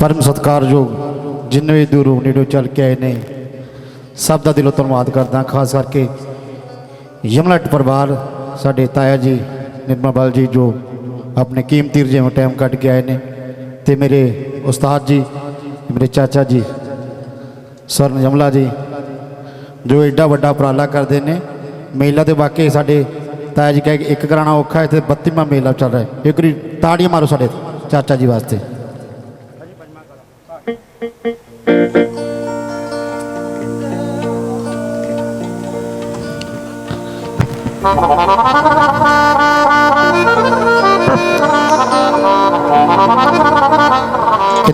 ਪਰਮ ਸਤਿਕਾਰਯੋਗ ਜਿੰਨੇ ਵੀ ਦੂਰੋਂ ਨੇੜੋਂ ਚੱਲ ਕੇ ਆਏ ਨੇ ਸਭ ਦਾ ਦਿਲੋਂ ਧੰਨਵਾਦ ਕਰਦਾ ਖਾਸ ਕਰਕੇ ਯਮਲਟ ਪਰਿਵਾਰ ਸਾਡੇ ਤਾਇਆ ਜੀ ਨਿਰਮਲ ਬਲ ਜੀ ਜੋ ਆਪਣੇ ਕੀਮਤੀ ਜਿਵੇਂ ਟਾਈਮ ਕੱਢ ਕੇ ਆਏ ਨੇ ਤੇ ਮੇਰੇ ਉਸਤਾਦ ਜੀ ਮੇਰੇ ਚਾਚਾ ਜੀ ਸਰਨ ਜਮਲਾ ਜੀ ਜੋ ਐਡਾ ਵੱਡਾ ਉਪਰਾਲਾ ਕਰਦੇ ਨੇ ਮੇਲਾ ਤੇ ਵਾਕਈ ਸਾਡੇ ਤਾਇਆ ਜੀ ਕਹੇ ਕਿ ਇੱਕ ਕਰਾਣਾ ਔਖਾ ਹੈ ਤੇ 32ਵਾਂ ਮੇਲਾ ਚੱਲ ਰਿਹਾ ਹੈ ਇੱਕ ਵਾਰੀ ਤਾੜੀਆਂ ਮਾਰੋ ਸਾਡੇ ਚਾਚਾ ਜੀ ਵਾਸਤੇ ਕਹਿੰਦੇ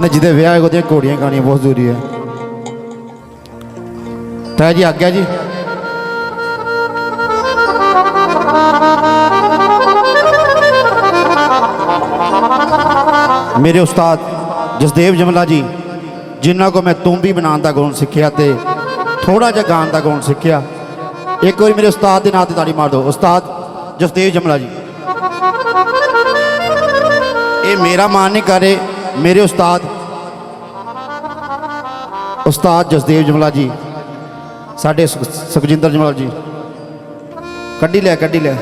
ਜਿਹਦੇ ਵਿਆਹ ਹੈ, ਉਹਦੀਆਂ ਘੋੜੀਆਂ ਗਾਣੀਆਂ ਬਹੁਤ ਜ਼ਰੂਰੀ ਹੈ। ਤਾਇਆ ਜੀ, ਆਗਿਆ ਜੀ। ਮੇਰੇ ਉਸਤਾਦ ਜਸਦੇਵ ਜਮਲਾ ਜੀ। ਜਿਨ੍ਹਾਂ ਕੋ ਮੈਂ ਤੁੰਬੀ ਬਣਾਉਣ ਦਾ ਗੁਣ ਸਿੱਖਿਆ ਤੇ ਥੋੜਾ ਜਿਹਾ ਗਾਣ ਦਾ ਗੁਣ ਸਿੱਖਿਆ ਇੱਕ ਵਾਰੀ ਮੇਰੇ ਉਸਤਾਦ ਦੇ ਨਾਂ ਤੇ ਤਾੜੀ ਮਾਰ ਦਿਓ ਉਸਤਾਦ ਜਸਦੇਵ ਜਮਲਾ ਜੀ ਇਹ ਮੇਰਾ ਮਾਨ ਨਹੀਂ ਕਰੇ ਮੇਰੇ ਉਸਤਾਦ ਉਸਤਾਦ ਜਸਦੇਵ ਜਮਲਾ ਜੀ ਸਾਡੇ ਸੁਖ- ਸੁਖਜਿੰਦਰ ਜਮਲਾ ਜੀ ਕੱਢੀ ਲੈ ਕੱਢੀ ਲੈ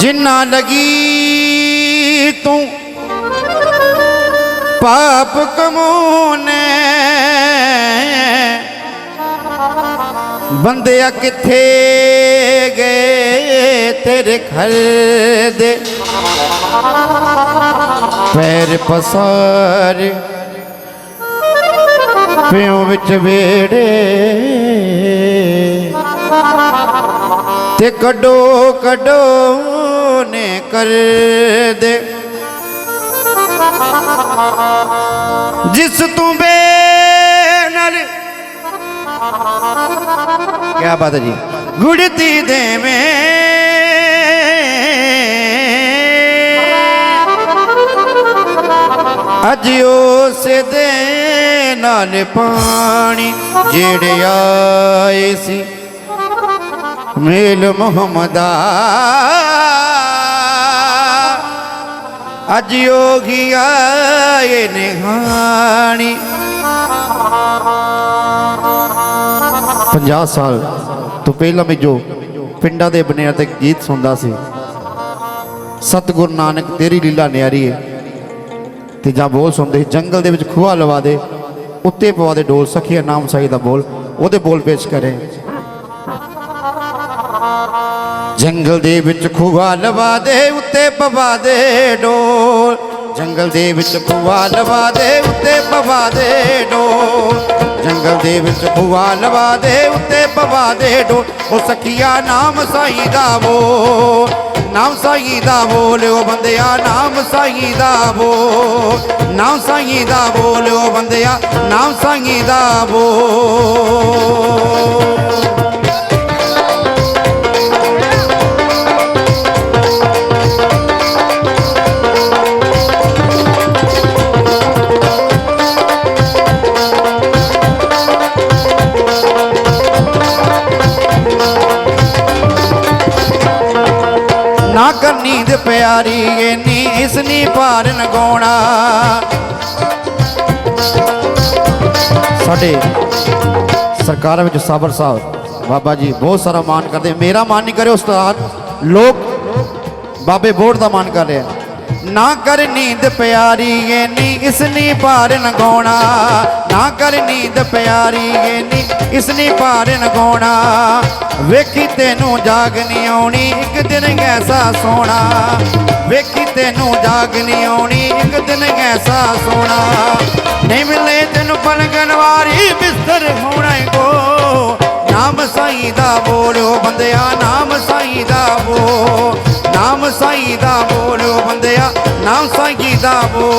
ਜਿੰਨਾ ਲਗੀ ਤੂੰ ਪਾਪ ਕਮੋਨੇ ਬੰਦਿਆ ਕਿੱਥੇ ਗਏ ਤੇਰੇ ਘਰ ਦੇ? ਪੈਰ ਪਸਾਰ ਪਿਉ ਵਿੱਚ ਵੇੜੇ ਤੇ ਕੱਢੋ ਕੱਢੋ ਨੇ ਕਰ ਦੇ ਜਿਸ ਤੂੰ ਬੇ ਨਾਲ ਕੀ ਬਾਤ ਹੈ ਜੀ। ਗੁੜਤੀ ਦੇਵੇਂ। ਅੱਜ ਉਸ ਦੇ ਨਾਲ ਪਾਣੀ ਜਿਹੜੇ ਆਏ ਸੀ। ਮੇਲ ਮੁਹੰਮਦਾ ਅੱਜ ਯੋਗੀ ਆਏ ਨਿਹਾਣੀ। 50 ਸਾਲ ਤੋਂ ਪਹਿਲਾਂ ਮੈਂ ਜੋ ਪਿੰਡਾਂ ਦੇ ਬਨਿਆਰ ਤੇ ਗੀਤ ਸੁਣਦਾ ਸੀ। ਸਤਿਗੁਰੂ ਨਾਨਕ ਤੇਰੀ ਲੀਲਾ ਨਿਆਰੀ ਹੈ ਤੇ ਜਾਂ ਬੋਲ ਸੁਣਦੇ ਸੀ, ਜੰਗਲ ਦੇ ਵਿੱਚ ਖੂਹਾ ਲਵਾ ਦੇ। ਉੱਤੇ ਪਵਾ ਦੇ ਡੋਲ ਸਖੀਆ ਨਾਮ ਸਾਈ ਦਾ ਬੋਲ, ਉਹਦੇ ਬੋਲ ਪੇਸ਼ ਕਰੇ। ਜੰਗਲ ਦੇ ਵਿੱਚ ਖੂਹਾ ਲਵਾ ਦੇ, ਉੱਤੇ ਪਵਾ ਦੇ ਡੋਲ ਜੰਗਲ ਦੇ ਵਿੱਚ ਖੂਹਾ ਲਵਾ ਦੇ, ਉੱਤੇ ਪਵਾ ਦੇ ਡੋਲ ਜੰਗਲ ਦੇ ਵਿੱਚ ਖੂਹਾ ਲਵਾ ਦੇ, ਉੱਤੇ ਪਵਾ ਦੇ ਡੋਲ ਉਹ ਸਖੀਆ ਨਾਮ ਸਾਈ ਦਾ ਬੋਲ ਨਾਮ ਸਾਈ ਦਾ ਬੋਲਿਓ ਬੰਦਿਆ ਨਾਮ ਸਾਈ ਦਾ ਬੋਲ ਨਾਮ ਸਾਈ ਦਾ ਬੋਲਿਓ ਬੰਦਿਆ ਨਾਮ ਸਾਈ ਦਾ ਬੋਲ ਨਾ ਕਰ ਨੀਂਦ ਪਿਆਰੀ ਏਨੀ ਇਸ ਨੀ ਪਾਰ ਨਗਾਉਣਾ ਸਾਡੇ ਸਰਕਾਰਾਂ ਵਿੱਚ ਸਾਬਰ ਸਾਹਿਬ, ਬਾਬਾ ਜੀ ਬਹੁਤ ਸਾਰਾ ਮਾਨ ਕਰਦੇ ਮੇਰਾ ਮਾਨ ਨਹੀਂ ਕਰੇ ਉਸਤਾਦ, ਲੋਕ ਬਾਬੇ ਬੋੜ ਦਾ ਮਾਨ ਕਰ ਰਿਹਾ ਨਾ ਕਰ ਨੀਂਦ ਪਿਆਰੀ ਏਨੀ ਇਸ ਨੀ ਪਾਰ ਨਗਾਉਣਾ ਨਾ ਕਰ ਨੀਂਦ ਪਿਆਰੀ ਏਨੀ ਇਸ ਨੀ ਪਾਰ ਨਗਾਉਣਾ ਵੇਖੀ ਤੈਨੂੰ ਜਾਗ ਨਹੀਂ ਆਉਣੀ, ਇੱਕ ਦਿਨ ਐਸਾ ਸੋਹਣਾ ਵੇਖੀ ਤੈਨੂੰ ਜਾਗ ਨਹੀਂ ਆਉਣੀ, ਇੱਕ ਦਿਨ ਐਸਾ ਸੋਹਣਾ ਨਹੀਂ ਮਿਲੇ ਤੈਨੂੰ ਪਲਗਣ ਵਾਰੀ ਬਿਸਤਰ ਹੋਣਾ ਈ ਕੋ। ਨਾਮ ਸਾਈਂ ਦਾ ਬੋਲਿਓ ਬੰਦਿਆ, ਨਾਮ ਸਾਈਂ ਦਾ ਬੋ। ਨਾਮ ਸਾਈਂ ਦਾ ਬੋਲਿਓ ਬੰਦਿਆ, ਨਾਮ ਸਾਈਂ ਦਾ ਬੋ।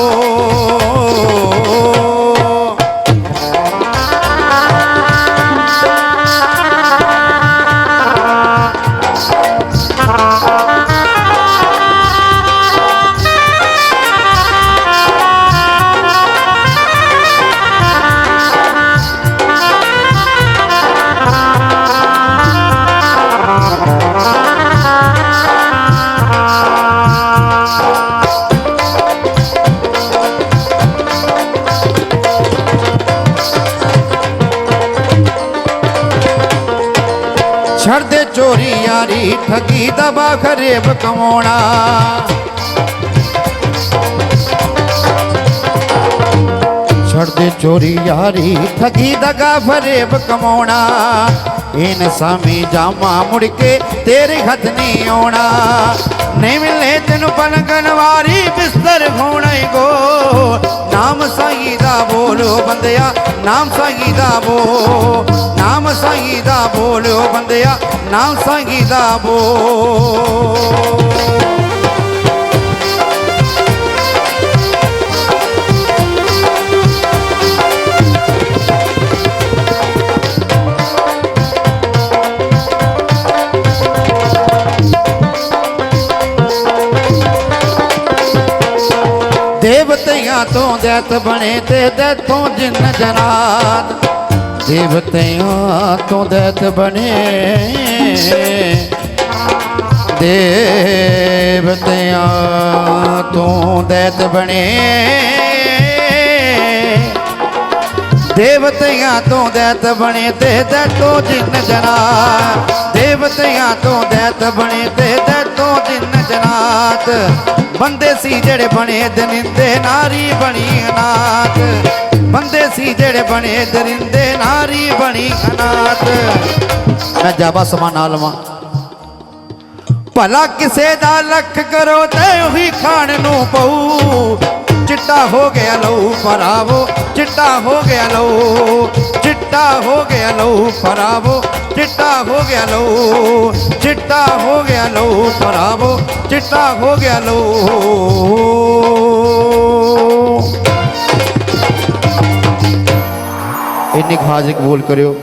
ਚੋਰੀ ਯਾਰੀ ਠੱਗੀ ਦਬਾ ਖਰੇਬ ਕਮਾਉਣਾ। ਛੱਡਦੇ ਚੋਰੀ ਯਾਰੀ ਠੱਗੀ ਦਗਾ ਫਰੇਬ ਕਮਾਉਣਾ। ਇਨ ਸਾਮੀ ਜਾਮਾ ਮੁੜ ਕੇ ਤੇਰੇ ਹੱਥ ਨਹੀਂ ਆਉਣਾ। ਨਹੀਂ ਮਿਲੇ ਤੈਨੂੰ ਪਲੰਗਨ ਵਾਰੀ ਬਿਸਤਰ ਹੋਣਾ ਈ ਗੋ ਬੰਦਿਆ ਨਾਮ ਸਾਈ ਦਾ ਬੋ ਨਾਮ ਸਾਈ ਦਾ ਬੋਲੋ ਬੰਦਿਆ ਨਾਮ ਸਾਈ ਦਾ ਬੋ ਦੇਵਤਿਆਂ ਤੋਂ ਦੈਤ ਬਣੇ ਤੇ ਦੈਤੋਂ ਜਿੰਨ ਜਨਾਤ ਦੇਵਤਿਆਂ ਤੋਂ ਦੈਤ ਬਣੇ। ਦੇਵਤਿਆਂ ਤੋਂ ਦੈਤ ਬਣੇ। ਦੇਵਤਿਆਂ ਤੋਂ ਦੈਤ ਬਣੇ ਤੇ ਦੈਤੋਂ ਜਿੰਨ ਜਨਾ ਦੇਵਤਿਆਂ ਤੋਂ ਦੈਤ ਬਣੇ ਤੇ ਦੈਤੋਂ ਜਿੰਨ ਜਨਾਤ। ਬੰਦੇ ਸੀ ਜਿਹੜੇ ਬਣੇ ਦਰਿੰਦੇ ਨਾਰੀ ਬਣੀ ਅਨਾਥ ਬੰਦੇ ਸੀ ਜਿਹੜੇ ਬਣੇ ਦਰਿੰਦੇ ਨਾਰੀ ਬਣੀ ਅਨਾਥ ਮੈਂ ਜਾਬਾ ਸਮਾਨਾ ਲਵਾਂ ਭਲਾ ਕਿਸੇ ਦਾ ਲੱਖ ਕਰੋ ਤੇ ਉਹੀ ਖਾਣ ਨੂੰ ਪਊ। ਚਿੱਟਾ ਹੋ ਗਿਆ ਲਹੂ ਫਰਾਵੋ ਚਿੱਟਾ ਹੋ ਗਿਆ ਲਹੂ, ਚਿੱਟਾ ਹੋ ਗਿਆ ਲਹੂ ਫਰਾਵੋ ਚਿੱਟਾ ਹੋ ਗਿਆ ਲਹੂ, ਚਿੱਟਾ ਹੋ ਗਿਆ ਲਹੂ ਫਰਾਵੋ ਚਿੱਟਾ ਹੋ ਗਿਆ ਲਹੂ। ਇੰਨੀ ਖਾਜ ਕਬੂਲ ਕਰਿਓ।